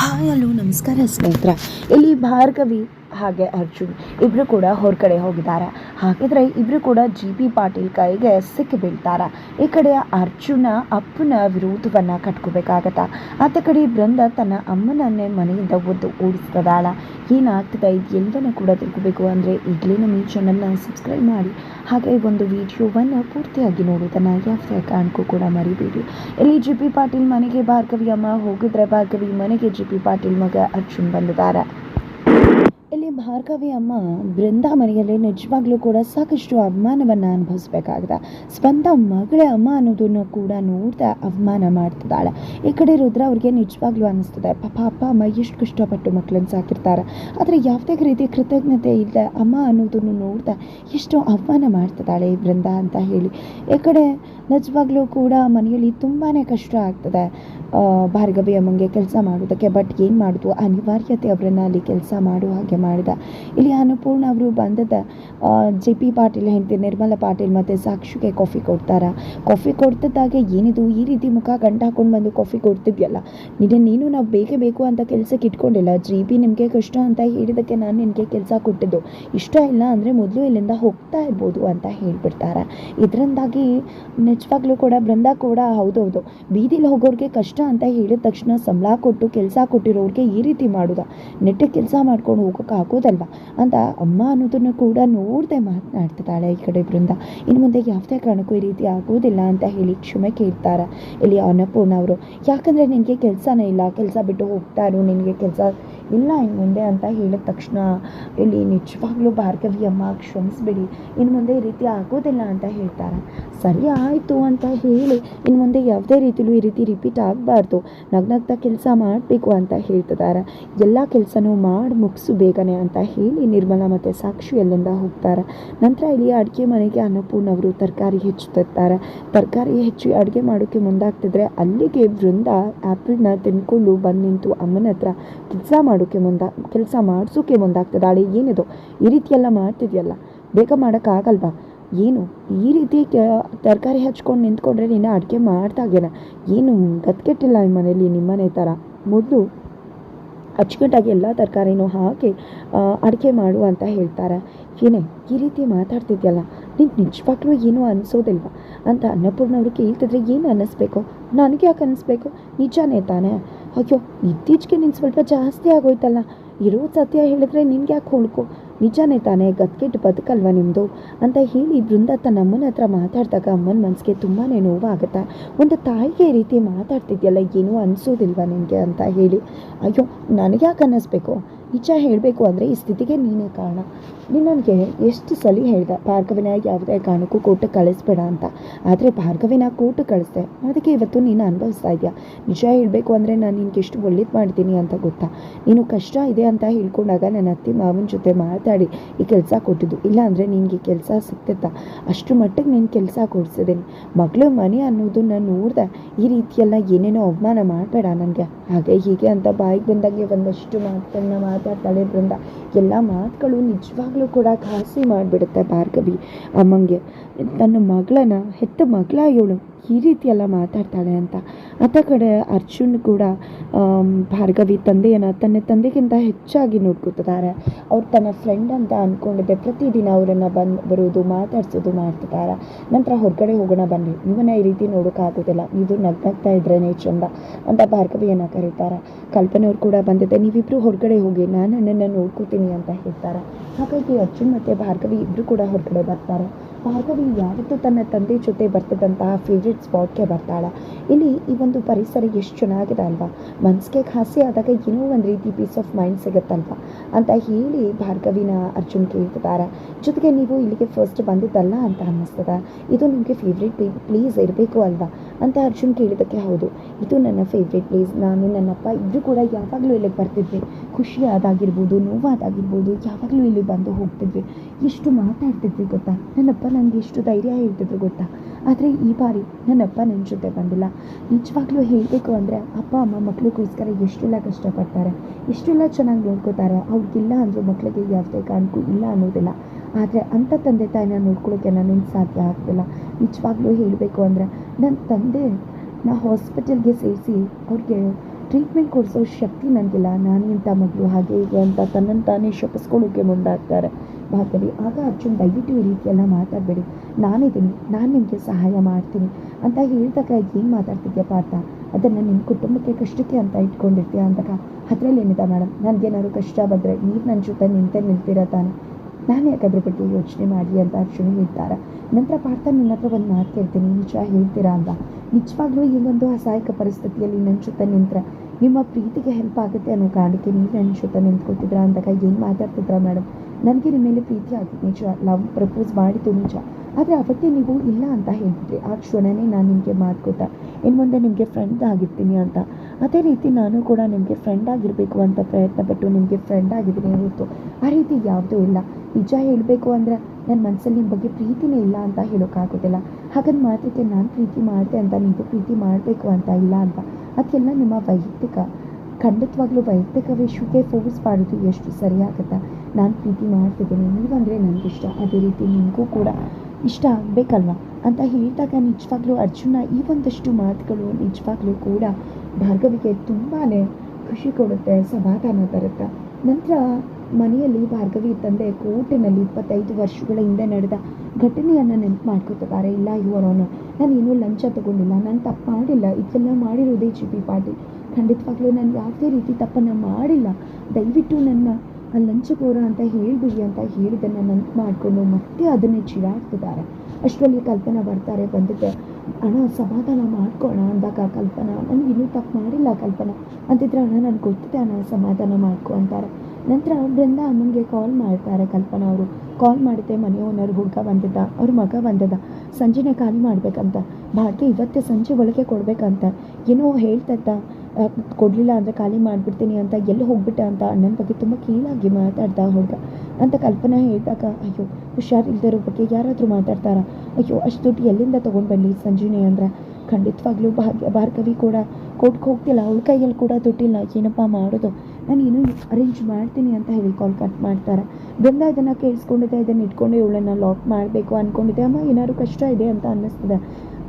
Hi hello ನಮಸ್ಕಾರ ಸ್ನೇಹಿತರ. ಇಲ್ಲಿ ಭಾರ್ಗವಿ. ಹಾಗೆ ಅರ್ಜುನ್ ಇಬ್ಬರು ಕೂಡ ಹೊರಗಡೆ ಹೋಗಿದ್ದಾರೆ. ಹಾಗಿದ್ರೆ ಇಬ್ಬರು ಕೂಡ ಜಿ ಪಿ ಪಾಟೀಲ್ ಕೈಗೆ ಸಿಕ್ಕಿ ಬೀಳ್ತಾರೆ. ಈ ಕಡೆ ಅರ್ಜುನ ಅಪ್ಪನ ವಿರೋಧವನ್ನು ಕಟ್ಕೋಬೇಕಾಗತ್ತ? ಆತ ಕಡೆ ಬೃಂದ ತನ್ನ ಅಮ್ಮನನ್ನೇ ಮನೆಯಿಂದ ಒದ್ದು ಓಡಿಸ್ತದಾಳ. ಏನಾಗ್ತದೆ ಎಲ್ಲವನ್ನೂ ಕೂಡ ತಿಳ್ಕೋಬೇಕು ಅಂದರೆ ಈಗಲೇ ನಮ್ಮ ಈ ಚಾನಲ್ನ ಸಬ್ಸ್ಕ್ರೈಬ್ ಮಾಡಿ. ಹಾಗೆ ಒಂದು ವಿಡಿಯೋವನ್ನು ಪೂರ್ತಿಯಾಗಿ ನೋಡೋದನ್ನು ಯಾವುದೇ ಕಾರಣಕ್ಕೂ ಕೂಡ ಮರಿಬೇಡಿ. ಇಲ್ಲಿ ಜಿ ಪಿ ಪಾಟೀಲ್ ಮನೆಗೆ ಭಾರ್ಗವಿ ಅಮ್ಮ ಹೋಗಿದ್ರೆ ಭಾರ್ಗವಿ ಮನೆಗೆ ಜಿ ಪಿ ಪಾಟೀಲ್ ಮಗ ಅರ್ಜುನ್ ಬಂದಿದ್ದಾರೆ. ಭಾರ್ಗವಿ ಅಮ್ಮ, ಬೃಂದಾ ಮನೆಯಲ್ಲಿ ನಿಜವಾಗ್ಲೂ ಕೂಡ ಸಾಕಷ್ಟು ಅವಮಾನವನ್ನು ಅನುಭವಿಸ್ಬೇಕಾಗ್ತದೆ ಸ್ವಂತ ಮಗಳೇ ಅಮ್ಮ ಅನ್ನೋದನ್ನು ಕೂಡ ನೋಡ್ತಾ ಅವಮಾನ ಮಾಡ್ತಿದ್ದಾಳೆ. ಈ ಕಡೆ ರುದ್ರ ಅವ್ರಿಗೆ ನಿಜವಾಗ್ಲೂ ಅನಿಸ್ತದೆ. ಪಾಪ, ಅಪ್ಪ ಅಮ್ಮ ಎಷ್ಟು ಕಷ್ಟಪಟ್ಟು ಮಕ್ಕಳನ್ನು ಸಾಕಿರ್ತಾರೆ. ಆದರೆ ಯಾವುದೇ ರೀತಿ ಕೃತಜ್ಞತೆ ಇಲ್ಲ ಅಮ್ಮ ಅನ್ನೋದನ್ನು ನೋಡ್ತಾ ಎಷ್ಟು ಅವಮಾನ ಮಾಡ್ತಿದ್ದಾಳೆ ಈ ಬೃಂದ ಅಂತ ಹೇಳಿ. ಈ ಕಡೆ ನಿಜವಾಗ್ಲೂ ಕೂಡ ಮನೆಯಲ್ಲಿ ತುಂಬಾ ಕಷ್ಟ ಆಗ್ತದೆ. ಭಾರ್ಗವಿ ಅಮ್ಮಂಗೆ ಕೆಲಸ ಮಾಡೋದಕ್ಕೆ ಬಟ್ ಏನು ಮಾಡಿದ್ವು ಅನಿವಾರ್ಯತೆ ಅವರನ್ನು ಅಲ್ಲಿ ಕೆಲಸ ಮಾಡುವ ಹಾಗೆ ಮಾಡಿದ. ಇಲ್ಲಿ ಅನ್ನಪೂರ್ಣ ಅವರು ಬಂದದ ಜೆ ಪಿ ಪಾಟೀಲ್ ಹೆಂಡತಿ ನಿರ್ಮಲಾ ಪಾಟೀಲ್ ಮತ್ತು ಸಾಕ್ಷಿಗೆ ಕಾಫಿ ಕೊಡ್ತಾರೆ. ಕಾಫಿ ಕೊಡ್ತಿದ್ದಾಗೆ ಏನಿದು? ಈ ರೀತಿ ಮುಖ ಗಂಟು ಹಾಕೊಂಡು ಬಂದು ಕಾಫಿ ಕೊಡ್ತಿದ್ಯಲ್ಲ? ನಿನ್ನ ನೀನು ನಾವು ಬೇಕೇ ಬೇಕು ಅಂತ ಕೆಲಸಕ್ಕೆ ಇಟ್ಕೊಂಡಿಲ್ಲ. ಜಿ ಪಿ ನಿಮಗೆ ಕಷ್ಟ ಅಂತ ಹೇಳಿದ್ದಕ್ಕೆ ನಾನು ನಿನಗೆ ಕೆಲಸ ಕೊಟ್ಟಿದ್ದು. ಇಷ್ಟ ಇಲ್ಲ ಅಂದರೆ ಮೊದಲು ಇಲ್ಲಿಂದ ಹೋಗ್ತಾ ಇರ್ಬೋದು ಅಂತ ಹೇಳಿಬಿಡ್ತಾರೆ. ಇದರಿಂದಾಗಿ ನಿಜವಾಗ್ಲೂ ಕೂಡ ಬೃಂದ ಕೂಡ, ಹೌದೌದು. ಬೀದಿಲಿ ಹೋಗೋರಿಗೆ ಕಷ್ಟ ಅಂತ ಹೇಳಿದ ತಕ್ಷಣ ಸಂಬಳ ಕೊಟ್ಟು, ಕೆಲಸ ಕೊಟ್ಟಿರೋರಿಗೆ ಈ ರೀತಿ ಮಾಡೋದ. ನೆಟ್ಟ ಕೆಲಸ ಮಾಡ್ಕೊಂಡು ಹೋಗೋಕೆ ಆಗೋದಲ್ವಾ? ಅಂತ ಅಮ್ಮ ಅನ್ನೋದನ್ನು ಕೂಡ ನೋಡದೆ ಮಾತನಾಡ್ತಿದ್ದಾಳೆ ಈ ಕಡೆ ಬೃಂದ. ಇನ್ನು ಮುಂದೆ ಯಾವುದೇ ಕಾರಣಕ್ಕೂ ಈ ರೀತಿ ಆಗೋದಿಲ್ಲ ಅಂತ ಹೇಳಿ ಕ್ಷಮೆ ಕೇಳ್ತಾರೆ. ಇಲ್ಲಿ ಅನ್ನಪೂರ್ಣ ಅವರು, ಯಾಕಂದರೆ ನಿನಗೆ ಕೆಲಸನೇ ಇಲ್ಲ. ಕೆಲಸ ಬಿಟ್ಟು ಹೋಗ್ತಾರೋ ನಿನಗೆ ಕೆಲಸ ಇಲ್ಲ ಇನ್ನು ಮುಂದೆ ಅಂತ ಹೇಳಿದ ತಕ್ಷಣ ಇಲ್ಲಿ ನಿಜವಾಗ್ಲೂ ಭಾರ್ಗವಿ ಅಮ್ಮ, ಕ್ಷಮಿಸ್ಬಿಡಿ. ಇನ್ನು ಮುಂದೆ ಈ ರೀತಿ ಆಗೋದಿಲ್ಲ ಅಂತ ಹೇಳ್ತಾರೆ. ಸರಿ ಆಯಿತು ಅಂತ ಹೇಳಿ ಇನ್ನು ಮುಂದೆ ಯಾವುದೇ ರೀತಿಲೂ ಈ ರೀತಿ ರಿಪೀಟ್ ಆಗಬಾರ್ದು. ನಗ್ನಗ್ತಾ ಕೆಲಸ ಮಾಡಬೇಕು ಅಂತ ಹೇಳ್ತಿದ್ದಾರೆ ಎಲ್ಲ ಕೆಲಸನೂ ಮಾಡಿ ಮುಗಿಸು ಬೇಗನೆ ಅಂತ ಹೇಳಿ ನಿರ್ಮಲ ಮತ್ತು ಸಾಕ್ಷಿ ಅಲ್ಲಿಂದ ಹೋಗ್ತಾರೆ. ನಂತರ ಇಲ್ಲಿ ಅಡುಗೆ ಮನೆಗೆ ಅನ್ನಪೂರ್ಣವರು ತರಕಾರಿ ಹೆಚ್ಚುತ್ತಿರ್ತಾರೆ. ತರಕಾರಿ ಹೆಚ್ಚಿ ಅಡುಗೆ ಮಾಡೋಕ್ಕೆ ಮುಂದಾಗ್ತಿದ್ರೆ ಅಲ್ಲಿಗೆ ವೃಂದ ಆ್ಯಪಲ್ನ ತಿನ್ಕೊಂಡು ಬಂದು ನಿಂತು ಅಮ್ಮನ ಹತ್ರ ಕೆಲಸ ಮಾಡೋಕ್ಕೆ ಮುಂದಾ, ಕೆಲಸ ಮಾಡಿಸೋಕೆ ಮುಂದಾಗ್ತದಾಳೆ ಏನಿದು? ಈ ರೀತಿಯೆಲ್ಲ ಮಾಡ್ತಿದ್ಯಲ್ಲ? ಬೇಗ ಮಾಡೋಕ್ಕಾಗಲ್ವಾ? ಏನು? ಈ ರೀತಿ ತರಕಾರಿ ಹಚ್ಕೊಂಡು ನಿಂತ್ಕೊಂಡ್ರೆ ನೀನು ಅಡುಗೆ ಮಾಡ್ತಾಗೇನ ಏನು ಗತ್ಕೆಟ್ಟಿಲ್ಲ ಈ ಮನೇಲಿ ನಿಮ್ಮನೆ ಥರ? ಮೊದಲು ಅಚ್ಚುಕಟ್ಟಾಗಿ ಎಲ್ಲ ತರಕಾರಿನೂ ಹಾಕಿ ಅಡುಗೆ ಮಾಡು ಅಂತ ಹೇಳ್ತಾರೆ. ಏನೇ, ಈ ರೀತಿ ಮಾತಾಡ್ತಿದ್ಯಲ್ಲ ನೀನು ನಿಜವಾಗ್ಲೂ ಏನೂ ಅನಿಸೋದಿಲ್ವ? ಅಂತ ಅನ್ನಪೂರ್ಣವ್ರು ಕೇಳ್ತಿದ್ರೆ ಏನು ಅನ್ನಿಸ್ಬೇಕು? ನನಗೆ ಯಾಕೆ ಅನ್ನಿಸ್ಬೇಕು? ನಿಜಾನೇ ತಾನೇ? ಅಯ್ಯೋ, ಇತ್ತೀಚೆಗೆ ನೀನು ಸ್ವಲ್ಪ ಜಾಸ್ತಿ ಆಗೋಯ್ತಲ್ಲ. ಇರೋ ಸತ್ಯ ಹೇಳಿದ್ರೆ ನಿನ್ಗೆ ಯಾಕೆ ಹುಳ್ಕು? ನಿಜಾನೇ ತಾನೇ ಗದ್ಗೆಟ್ಟು ಬದುಕಲ್ವ ನಿಮ್ಮದು ಅಂತ ಹೇಳಿ ಬೃಂದ ತನ್ನ ಅಮ್ಮನ ಹತ್ರ ಮಾತಾಡಿದಾಗ ಅಮ್ಮನ ಮನಸ್ಸಿಗೆ ತುಂಬಾ ನೋವಾಗುತ್ತೆ. ಒಂದು ತಾಯಿಗೆ ರೀತಿ ಮಾತಾಡ್ತಿದ್ಯಲ್ಲ, ಏನೂ ಅನಿಸೋದಿಲ್ವ ನಿನಗೆ ಅಂತ ಹೇಳಿ. ಅಯ್ಯೋ ನನಗೆ ಯಾಕೆ ಅನ್ನಿಸ್ಬೇಕು? ನಿಜ ಹೇಳಬೇಕು ಅಂದರೆ ಈ ಸ್ಥಿತಿಗೆ ನೀನೇ ಕಾರಣ. ನೀನು ನನಗೆ ಎಷ್ಟು ಸಲ ಹೇಳ್ದೆ, ಭಾರ್ಗವಿನ ಯಾವುದೇ ಕಾರಣಕ್ಕೂ ಕೋಟ ಕಳಿಸ್ಬೇಡ ಅಂತ. ಆದರೆ ಭಾರ್ಗವಿನ ಕೋಟ ಕಳಿಸ್ದೆ. ಅದಕ್ಕೆ ಇವತ್ತು ನೀನು ಅನುಭವಿಸ್ತಾ ಇದೆಯಾ? ನಿಜ ಹೇಳಬೇಕು ಅಂದರೆ ನಾನು ನಿನಗೆ ಎಷ್ಟು ಒಳ್ಳೇದು ಮಾಡ್ತೀನಿ ಅಂತ ಗೊತ್ತಾ? ನೀನು ಕಷ್ಟ ಇದೆ ಅಂತ ಹೇಳ್ಕೊಂಡಾಗ ನನ್ನ ಅತ್ತೆ ಮಾವನ ಜೊತೆ ಮಾತಾಡಿ ಈ ಕೆಲಸ ಕೊಟ್ಟಿದ್ದು. ಇಲ್ಲ ಅಂದರೆ ನಿನಗೆ ಕೆಲಸ ಸಿಗ್ತಿತ್ತಾ ಅಷ್ಟು ಮಟ್ಟಿಗೆ ನೀನು ಕೆಲಸ ಕೊಡಿಸಿದ್ದೀನಿ. ಮಗಳು, ಮನೆ ಅನ್ನೋದನ್ನ ನೋಡಿದೆ. ಈ ರೀತಿಯೆಲ್ಲ ಏನೇನೋ ಅವಮಾನ ಮಾಡಬೇಡ ನನಗೆ. ಹಾಗೆ ಹೀಗೆ ಅಂತ ಬಾಯಿಗೆ ಬಂದಾಗೆ ಒಂದಷ್ಟು ಮಾತುಗಳನ್ನ ಮಾತಾಡ್ತಾಳೆ ಬೃಂದ. ಎಲ್ಲ ಮಾತುಗಳು ನಿಜವಾಗ್ಲೂ ಕೂಡ ಖಾಸಿ ಮಾಡಿಬಿಡುತ್ತೆ ಭಾರ್ಗವಿ. ಅಮ್ಮಂಗೆ, ತನ್ನ ಮಗಳನ್ನ ಹೆತ್ತ ಮಗಳ ಇವಳು ಈ ರೀತಿ ಎಲ್ಲ ಮಾತಾಡ್ತಾಳೆ ಅಂತ. ಆತ ಕಡೆ ಅರ್ಜುನ್ ಕೂಡ ಭಾರ್ಗವಿ ತಂದೆಯನ್ನು ತನ್ನ ತಂದೆಗಿಂತ ಹೆಚ್ಚಾಗಿ ನೋಡ್ಕೊತಿದ್ದಾರೆ ಅವ್ರು ತನ್ನ ಫ್ರೆಂಡ್ ಅಂತ ಅಂದ್ಕೊಂಡಿದ್ದೆ ಪ್ರತಿದಿನ ಅವರನ್ನು ಬಂದು ಬರೋದು, ಮಾತಾಡ್ಸೋದು ಮಾಡ್ತಿದ್ದಾರೆ. ನಂತರ ಹೊರಗಡೆ ಹೋಗೋಣ ಬನ್ನಿ. ನೀವನ್ನ ಈ ರೀತಿ ನೋಡೋಕ್ಕಾಗೋದಿಲ್ಲ ಇದು ನಗ್ನಗ್ತಾ ಇದ್ರೆ ಚಂದ ಅಂತ ಭಾರ್ಗವಿಯನ್ನು ಕರೀತಾರೆ. ಕಲ್ಪನೆಯವ್ರು ಕೂಡ ಬಂದಿದ್ದೆ ನೀವಿಬ್ಬರು ಹೊರಗಡೆ ಹೋಗಿ ನಾನು ನನ್ನನ್ನು ನೋಡ್ಕೋತೀನಿ ಅಂತ ಹೇಳ್ತಾರೆ. ಹಾಗಾಗಿ ಅರ್ಜುನ್ ಮತ್ತು ಭಾರ್ಗವಿ ಇಬ್ಬರು ಕೂಡ ಹೊರಗಡೆ ಬರ್ತಾರೆ. ಭಾರ್ಗವಿ ಯಾವತ್ತೂ ತನ್ನ ತಂದೆ ಜೊತೆ ಬರ್ತದಂತಹ ಫೇವ್ರೆಟ್ ಸ್ಪಾಟ್ಗೆ ಬರ್ತಾಳೆ. ಇಲ್ಲಿ ಈ ಒಂದು ಪರಿಸರ ಎಷ್ಟು ಚೆನ್ನಾಗಿದೆ ಅಲ್ವಾ? ಮನಸ್ಸಿಗೆ ಖಾಸಿ ಆದಾಗ ಏನೋ ಒಂದು ರೀತಿ ಪೀಸ್ ಆಫ್ ಮೈಂಡ್ ಸಿಗುತ್ತಲ್ವಾ? ಅಂತ ಹೇಳಿ ಭಾರ್ಗವಿನ ಅರ್ಜುನ್ ಕೇಳ್ತಿದ್ದಾರೆ. ಜೊತೆಗೆ ನೀವು ಇಲ್ಲಿಗೆ ಫಸ್ಟ್ ಬಂದಿದ್ದಲ್ಲ ಅಂತ ಅನ್ನಿಸ್ತದೆ. ಇದು ನಿಮಗೆ ಫೇವ್ರೆಟ್ ಪ್ಲೇಸ್ ಇರಬೇಕು ಅಲ್ವಾ? ಅಂತ ಅರ್ಜುನ್ ಕೇಳಿದ್ದಕ್ಕೆ ಹೌದು. ಇದು ನನ್ನ ಫೇವ್ರೆಟ್ ಪ್ಲೇಸ್ ನಾನು ನನ್ನಪ್ಪ ಇಬ್ಬರು ಕೂಡ ಯಾವಾಗಲೂ ಇಲ್ಲಿಗೆ ಬರ್ತಿದ್ವಿ. ಖುಷಿ ಆದಾಗಿರ್ಬೋದು, ನೋವಾದಾಗಿರ್ಬೋದು, ಯಾವಾಗಲೂ ಇಲ್ಲಿ ಬಂದು ಹೋಗ್ತಿದ್ವಿ. ಎಷ್ಟು ಮಾತಾಡ್ತಿದ್ವಿ ಗೊತ್ತಾ? ನನ್ನಪ್ಪ ನನಗೆ ಎಷ್ಟು ಧೈರ್ಯ ಹೇಳ್ತಿದ್ರು ಗೊತ್ತಾ? ಆದರೆ ಈ ಬಾರಿ ನನ್ನಪ್ಪ ನನ್ನ ಜೊತೆ ಬಂದಿಲ್ಲ. ನಿಜವಾಗ್ಲೂ ಹೇಳಬೇಕು ಅಂದರೆ ಅಪ್ಪ, ಅಮ್ಮ ಮಕ್ಕಳಿಗೋಸ್ಕರ ಎಷ್ಟೆಲ್ಲ ಕಷ್ಟಪಡ್ತಾರೆ, ಎಷ್ಟೆಲ್ಲ ಚೆನ್ನಾಗಿ ನೋಡ್ಕೋತಾರೆ ಅವ್ರಿಗಿಲ್ಲ ಅಂದರೂ ಮಕ್ಕಳಿಗೆ ಯಾವುದೇ ಕಾರಣಕ್ಕೂ ಇಲ್ಲ ಅನ್ನೋದಿಲ್ಲ. ಆದರೆ ಅಂಥ ತಂದೆ ತಾಯಿನ ನೋಡ್ಕೊಳ್ಳೋಕ್ಕೆ ನನ್ನಿಂದ ಸಾಧ್ಯ ಆಗ್ತಿಲ್ಲ. ನಿಜವಾಗ್ಲೂ ಹೇಳಬೇಕು ಅಂದರೆ ನನ್ನ ತಂದೆ ನಾ ಹಾಸ್ಪಿಟಲ್ಗೆ ಸೇರಿಸಿ ಅವ್ರಿಗೆ ಟ್ರೀಟ್ಮೆಂಟ್ ಕೊಡಿಸೋ ಶಕ್ತಿ ನನಗಿಲ್ಲ ನಾನು ಇಂಥ ಮಗಳು ಹಾಗೆ ಹೀಗೆ ಅಂತ ತನ್ನನ್ನು ತಾನೇ ಶಪಿಸ್ಕೊಳ್ಳೋಕೆ ಮುಂದಾಗ್ತಾರೆ. ಭಾಗವಿ ಆಗ ಅರ್ಜುನ್ ದಯವಿಟ್ಟು ಈ ರೀತಿಯೆಲ್ಲ ಮಾತಾಡಬೇಡಿ. ನಾನಿದ್ದೀನಿ, ನಾನು ನಿಮಗೆ ಸಹಾಯ ಮಾಡ್ತೀನಿ ಅಂತ ಹೇಳಿದಾಗ ಏನು ಮಾತಾಡ್ತಿದ್ಯಪ್ಪ ಅಂತ ಅದನ್ನು ನಿಮ್ಮ ಕುಟುಂಬಕ್ಕೆ ಕಷ್ಟಕ್ಕೆ ಅಂತ ಇಟ್ಕೊಂಡಿರ್ತೀಯ ಅಂದಾಗ ಏನಿದೆ ಮೇಡಮ್ ನನಗೇನಾದ್ರು ಕಷ್ಟ ಬಂದರೆ ನೀವು ನನ್ನ ಜೊತೆ ನಿಂತೇ ನಿಲ್ತೀರ ತಾನೆ? ನಾನು ಯಾಕೆ ಅದ್ರ ಬಗ್ಗೆ ಯೋಚನೆ ಮಾಡಿ ಅಂತ ಅರ್ಜುನ್ ಹೇಳ್ತಾರೆ. ನಂತರ ಪಾರ್ಥ ನಿನ್ನ ಹತ್ರ ಒಂದು ಮಾತು ಕೇಳ್ತೀನಿ, ನಿಜ ಹೇಳ್ತೀರಾ ಅಂತ. ನಿಜವಾಗ್ಲೂ ಈ ಒಂದು ಅಸಹಾಯಕ ಪರಿಸ್ಥಿತಿಯಲ್ಲಿ ನನ್ನ ಜೊತೆ ನಿಂತರೆ ನಿಮ್ಮ ಪ್ರೀತಿಗೆ ಹೆಲ್ಪ್ ಆಗುತ್ತೆ ಅನ್ನೋ ಕಾರಣಕ್ಕೆ ನೀವು ನನ್ನ ಜೊತೆ ನಿಂತ್ಕೊತಿದ್ರ ಅಂದಾಗ ಏನು ಮಾತಾಡ್ತಿದ್ರ ಮೇಡಮ್ ನನಗೆ ನಿಮ್ಮ ಮೇಲೆ ಪ್ರೀತಿ ಆಗಿದೆ ನಿಜ. ಲವ್ ಪ್ರಪೋಸ್ ಮಾಡಿತು ನಿಜ. ಆದರೆ ಅವತ್ತೇ ನೀವು ಇಲ್ಲ ಅಂತ ಹೇಳಿದ್ರಿ ಆ ಕ್ಷಣನೇ ನಾನು ನಿಮಗೆ ಮಾತು ಕೊಟ್ಟ ಇನ್ನು ಮುಂದೆ ನಿಮಗೆ ಫ್ರೆಂಡ್ ಆಗಿರ್ತೀನಿ ಅಂತ. ಅದೇ ರೀತಿ ನಾನು ಕೂಡ ನಿಮಗೆ ಫ್ರೆಂಡ್ ಆಗಿರಬೇಕು ಅಂತ ಪ್ರಯತ್ನ ಪಟ್ಟು ನಿಮಗೆ ಫ್ರೆಂಡ್ ಆಗಿದ್ದೀನಿ ಹೊರತು. ಆ ರೀತಿ ಯಾವುದೂ ಇಲ್ಲ. ನಿಜ ಹೇಳಬೇಕು ಅಂದರೆ ನನ್ನ ಮನಸ್ಸಲ್ಲಿ ನಿಮ್ಮ ಬಗ್ಗೆ ಪ್ರೀತಿನೇ ಇಲ್ಲ ಅಂತ ಹೇಳೋಕ್ಕಾಗೋದಿಲ್ಲ. ಹಾಗಂದು ಮಾತ್ರಕ್ಕೆ ನಾನು ಪ್ರೀತಿ ಮಾಡಿದೆ ಅಂತ ನೀವು ಪ್ರೀತಿ ಮಾಡಬೇಕು ಅಂತ ಇಲ್ಲ ಅಂತ. ಅದಕ್ಕೆಲ್ಲ ನಿಮ್ಮ ವೈಯಕ್ತಿಕ, ಖಂಡಿತವಾಗ್ಲೂ ವೈಯಕ್ತಿಕ ವಿಷಯಕ್ಕೆ ಫೋರ್ಸ್ ಮಾಡೋದು ಎಷ್ಟು ಸರಿಯಾಗುತ್ತೆ? ನಾನು ಪ್ರೀತಿ ಮಾಡ್ತಿದ್ದೀನಿ. ನೀವಂದರೆ ಇಷ್ಟ ಅದೇ ರೀತಿ ನಿಮಗೂ ಕೂಡ ಇಷ್ಟ ಆಗಬೇಕಲ್ವ? ಅಂತ ಹೇಳಿದಾಗ ನಿಜವಾಗ್ಲೂ ಅರ್ಜುನ ಈ ಒಂದಷ್ಟು ಮಾತುಗಳು ನಿಜವಾಗ್ಲೂ ಕೂಡ ಭಾರ್ಗವಿಗೆ ತುಂಬಾ ಖುಷಿ ಕೊಡುತ್ತೆ, ಸಮಾಧಾನ ತರುತ್ತೆ. ನಂತರ ಮನೆಯಲ್ಲಿ ಭಾರ್ಗವಿ ತಂದೆ ಕೋರ್ಟಿನಲ್ಲಿ ಇಪ್ಪತ್ತೈದು ವರ್ಷಗಳ ಹಿಂದೆ ನಡೆದ ಘಟನೆಯನ್ನು ನೆನಪು ಮಾಡ್ಕೋತಿದ್ದಾರೆ. ಇಲ್ಲ ಇವರವನು ನಾನು ಏನೂ ಲಂಚ ತಗೊಂಡಿಲ್ಲ, ನಾನು ತಪ್ಪು ಮಾಡಿಲ್ಲ. ಇದೆಲ್ಲ ಮಾಡಿರೋದೇ ಜಿ ಪಿ ಪಾಟೀಲ್. ಖಂಡಿತವಾಗ್ಲೂ ನಾನು ಯಾವುದೇ ರೀತಿ ತಪ್ಪನ್ನು ಮಾಡಿಲ್ಲ. ದಯವಿಟ್ಟು ನನ್ನ ಆ ಲಂಚಕೋರ ಅಂತ ಹೇಳಿಬಿಡಿ ಅಂತ ಹೇಳಿದ್ದನ್ನು ನೆನಪು ಮಾಡಿಕೊಂಡು ಮತ್ತೆ ಅದನ್ನೇ ಚಿರಾಡ್ತಿದ್ದಾರೆ ಅಷ್ಟರಲ್ಲಿ ಕಲ್ಪನಾ ಬರ್ತಾರೆ, ಬಂದಿದ್ದೆ. ಅಣ್ಣ, ಸಮಾಧಾನ ಮಾಡ್ಕೋಣ ಅಂದಾಗ ಕಲ್ಪನಾ ನನಗೆ ಇನ್ನೂ ತಪ್ಪು ಮಾಡಿಲ್ಲ ಕಲ್ಪನಾ. ಅಂತಿದ್ರೆ, ಅಣ್ಣ ನನಗೆ ಗೊತ್ತಿದೆ ಅಣ್ಣ, ಸಮಾಧಾನ ಮಾಡ್ಕೊ, ಅಂತಾರೆ. ನಂತರ ಅವರಿಂದ ಅಮ್ಮನಿಗೆ ಕಾಲ್ ಮಾಡ್ತಾರೆ ಕಲ್ಪನಾ ಅವರು. ಕಾಲ್ ಮಾಡಿದ್ದೆ, ಮನೆ ಓನರ್ ಹುಡುಗ ಬಂದಿದ್ದ, ಅವ್ರ ಮಗ ಬಂದಿದ್ದ. ಸಂಜೆನೇ ಖಾಲಿ ಮಾಡಬೇಕಂತ. ಭಾಗ್ಯ ಇವತ್ತೇ ಸಂಜೆ ಒಳಗೆ ಕೊಡಬೇಕಂತ. ಏನೋ ಹೇಳ್ತತ್ತ ಕೊಡಲಿಲ್ಲ ಅಂದರೆ ಖಾಲಿ ಮಾಡಿಬಿಡ್ತೀನಿ ಅಂತ ಎಲ್ಲಿ ಹೋಗ್ಬಿಟ್ಟೆ ಅಂತ ಅಣ್ಣನ ಬಗ್ಗೆ ತುಂಬ ಕೀಳಾಗಿ ಮಾತಾಡ್ತಾ ಹುಡುಗ. ಅಂತ ಕಲ್ಪನಾ ಹೇಳಿದಾಗ, ಅಯ್ಯೋ, ಹುಷಾರಿಲ್ದಿರೋ ಬಗ್ಗೆ ಯಾರಾದರೂ ಮಾತಾಡ್ತಾರ? ಅಯ್ಯೋ, ಅಷ್ಟು ದುಡ್ಡು ಎಲ್ಲಿಂದ ತೊಗೊಂಡು ಬನ್ನಿ ಸಂಜೀನಿ ಅಂದ್ರೆ? ಖಂಡಿತವಾಗ್ಲೂ ಭಾಗ್ಯ, ಭಾರ್ಗವಿ ಕೂಡ ಕೊಟ್ಗೆ ಹೋಗ್ತಿಲ್ಲ. ಅವಳ ಕೈಯಲ್ಲಿ ಕೂಡ ದುಡ್ಡಿಲ್ಲ. ಏನಪ್ಪ ಮಾಡೋದು? ನಾನು ಏನೋ ಅರೇಂಜ್ ಮಾಡ್ತೀನಿ ಅಂತ ಹೇಳಿ ಕಾಲ್ ಕಟ್ ಮಾಡ್ತಾರೆ. ಬೃಂದ ಇದನ್ನು ಕೇಳಿಸ್ಕೊಂಡಿದ್ದೆ, ಇದನ್ನು ಇಟ್ಕೊಂಡು ಇವಳನ್ನು ಲಾಕ್ ಮಾಡಬೇಕು ಅಂದ್ಕೊಂಡಿದ್ದೆ ಅಮ್ಮ, ಏನಾದ್ರು ಕಷ್ಟ ಇದೆ ಅಂತ ಅನ್ನಿಸ್ತಿದೆ.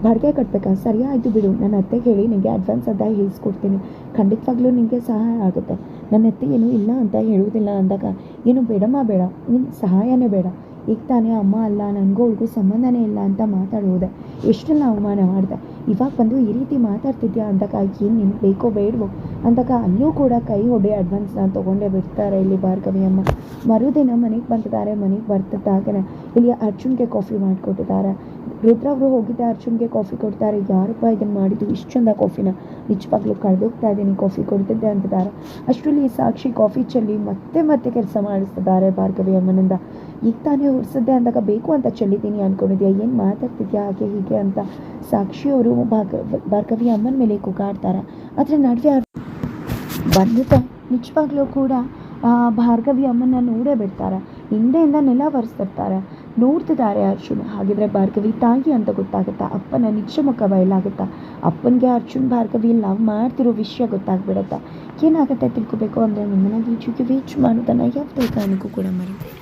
ಬಾಡಿಗೆ ಕಟ್ಟಬೇಕಾ ಸರಿ ಆಯಿತು ಬಿಡು. ನನ್ನ ಅತ್ತೆ ಹೇಳಿ ನಿಮಗೆ ಅಡ್ವಾನ್ಸ್ ಅಂತ ಹೇಳಿಸ್ಕೊಡ್ತೀನಿ ಖಂಡಿತವಾಗ್ಲೂ ನಿಮಗೆ ಸಹಾಯ ಆಗುತ್ತೆ. ನನ್ನ ಅತ್ತೆ ಏನು ಇಲ್ಲ ಅಂತ ಹೇಳುವುದಿಲ್ಲ ಅಂದಾಗ, ಏನು ಬೇಡಮ್ಮ, ಬೇಡ. ನಿನ್ನ ಸಹಾಯನೇ ಬೇಡ. ಈಗ ತಾನೇ ಅಮ್ಮ ಅಲ್ಲ, ನನಗೂ ಅವಳಿಗೂ ಸಂಬಂಧನೇ ಇಲ್ಲ ಅಂತ ಮಾತಾಡುವುದೇ ಎಷ್ಟೆಲ್ಲ ಅವಮಾನ ಮಾಡಿದೆ. ಇವಾಗ ಬಂದು ಈ ರೀತಿ ಮಾತಾಡ್ತಿದ್ಯಾ ಅಂದಾಗ ಏನು ನಿನ್ಗೆ ಬೇಕೋ ಬೇಡವೋ? ಅಂದಾಗ ಅಲ್ಲೂ ಕೂಡ ಕೈ ಹೊಡೆ ಅಡ್ವಾನ್ಸ್ನ ತೊಗೊಂಡೇ ಬಿಡ್ತಾರೆ ಇಲ್ಲಿ ಭಾರ್ಗವಿ ಅಮ್ಮ ಮರುದಿನ ಮನೆಗೆ ಬಂದಿದ್ದಾರೆ, ಮನೆಗೆ ಬರ್ತಿದ್ದಾಗನೇ. ಇಲ್ಲಿ ಅರ್ಜುನ್ಗೆ ಕಾಫಿ ಮಾಡಿಕೊಟ್ಟಿದ್ದಾರೆ. ರುದ್ರ ಅವರು ಹೋಗಿದ್ದೆ ಅರ್ಜುನ್ಗೆ ಕಾಫಿ ಕೊಡ್ತಾರೆ. ಯಾರಪ್ಪ ಇದನ್ನು ಮಾಡಿದ್ದು? ಇಷ್ಟು ಚಂದ ಕಾಫಿನ ನಿಜವಾಗ್ಲೂ ಕಳೆದೋಗ್ತಾ ಇದ್ದೀನಿ ಕಾಫಿ ಕೊಡ್ತಿದ್ದೆ ಅಂತಿದ್ದಾರೆ. ಅಷ್ಟರಲ್ಲಿ ಸಾಕ್ಷಿ ಕಾಫಿ ಚೆಲ್ಲಿ ಮತ್ತೆ ಮತ್ತೆ ಕೆಲಸ ಮಾಡಿಸ್ತಿದ್ದಾರೆ ಭಾರ್ಗವಿ ಅಮ್ಮನಿಂದ ಈಗ ತಾನೇ ಹೊರಿಸಿದ್ದೆ ಅಂದಾಗ ಬೇಕು ಅಂತ ಚೆಲ್ಲಿದ್ದೀನಿ ಅಂದ್ಕೊಂಡಿದ್ಯಾ ಏನು ಮಾತಾಡ್ತಿದ್ಯಾ ಹಾಗೆ ಹೀಗೆ ಅಂತ. ಸಾಕ್ಷಿಯವರು ಭಾಗ ಭಾರ್ಗವಿ ಅಮ್ಮನ ಮೇಲೆ ಕುಗಾಡ್ತಾರೆ. ಅದರ ನಡುವೆ ಬಂದಿದ್ದ ನಿಜವಾಗ್ಲೂ ಕೂಡ ಭಾರ್ಗವಿ ಅಮ್ಮನ ನೋಡೇ ಬಿಡ್ತಾರೆ. ಹಿಂದೆಯಿಂದ ನೆಲ ಒರೆಸ್ತಿರ್ತಾರೆ. ನೋಡ್ತಿದ್ದಾರೆ ಅರ್ಜುನ್. ಹಾಗಿದ್ರೆ ಭಾರ್ಗವಿ ತಾಯಿ ಅಂತ ಗೊತ್ತಾಗುತ್ತಾ? ಅಪ್ಪನ ನಿಜ ಮುಖ ಬಯಲಾಗುತ್ತಾ? ಅಪ್ಪನಿಗೆ ಅರ್ಜುನ್, ಭಾರ್ಗವಿ ಲವ್ ಮಾಡ್ತಿರೋ ವಿಷಯ ಗೊತ್ತಾಗ್ಬಿಡುತ್ತಾ. ಏನಾಗುತ್ತೆ ತಿಳ್ಕೊಬೇಕು ಅಂದರೆ ನಿಮ್ಮನ್ನ ವೀಚುಗೆ ವೀಚ್ ಮಾಡೋದನ್ನು ಯಾವುದೇ ಕಾರಣಕ್ಕೂ ಕೂಡ ಮರಿಬೇಡಿ.